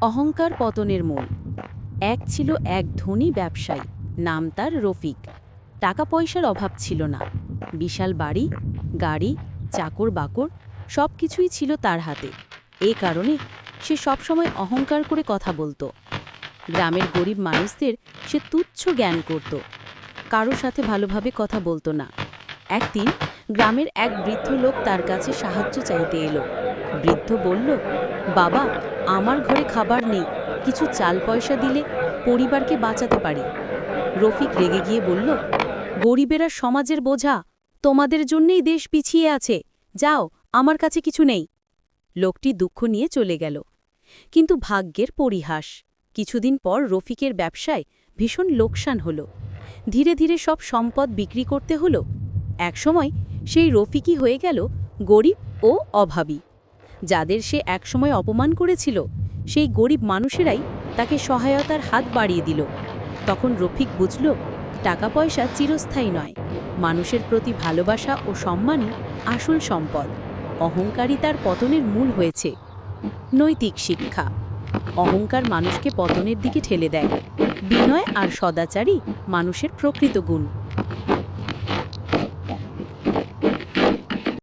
অহংকার পতনের মূল। এক ছিল এক ধনী ব্যবসায়ী, নাম তার রফিক। টাকা পয়সার অভাব ছিল না। বিশাল বাড়ি, গাড়ি চাকর বাকর সব কিছুই ছিল তার হাতে। এ কারণে সে সবসময় অহংকার করে কথা বলতো। গ্রামের গরিব মানুষদের সে তুচ্ছ জ্ঞান করত। কারও সাথে ভালোভাবে কথা বলতো না। একদিন গ্রামের এক বৃদ্ধ লোক তার কাছে সাহায্য চাইতে এলো। বৃদ্ধ বলল, বাবা, আমার ঘরে খাবার নেই, কিছু চাল পয়সা দিলে পরিবারকে বাঁচাতে পারি। রফিক রেগে গিয়ে বলল, গরিবেরা সমাজের বোঝা, তোমাদের জন্যেই দেশ পিছিয়ে আছে, যাও, আমার কাছে কিছু নেই। লোকটি দুঃখ নিয়ে চলে গেল। কিন্তু ভাগ্যের পরিহাস, কিছুদিন পর রফিকের ব্যবসায় ভীষণ লোকসান হল। ধীরে ধীরে সব সম্পদ বিক্রি করতে হলো। একসময় সেই রফিকই হয়ে গেল গরিব ও অভাবী। যাদের সে একসময় অপমান করেছিল, সেই গরিব মানুষেরাই তাকে সহায়তার হাত বাড়িয়ে দিল। তখন রফিক বুঝল টাকা পয়সা চিরস্থায়ী নয়। মানুষের প্রতি ভালোবাসা ও সম্মানই আসল সম্পদ। অহংকারী তার পতনের মূল হয়েছে। নৈতিক শিক্ষা। অহংকার মানুষকে পতনের দিকে ঠেলে দেয়। বিনয় আর সদাচারই মানুষের প্রকৃত গুণ।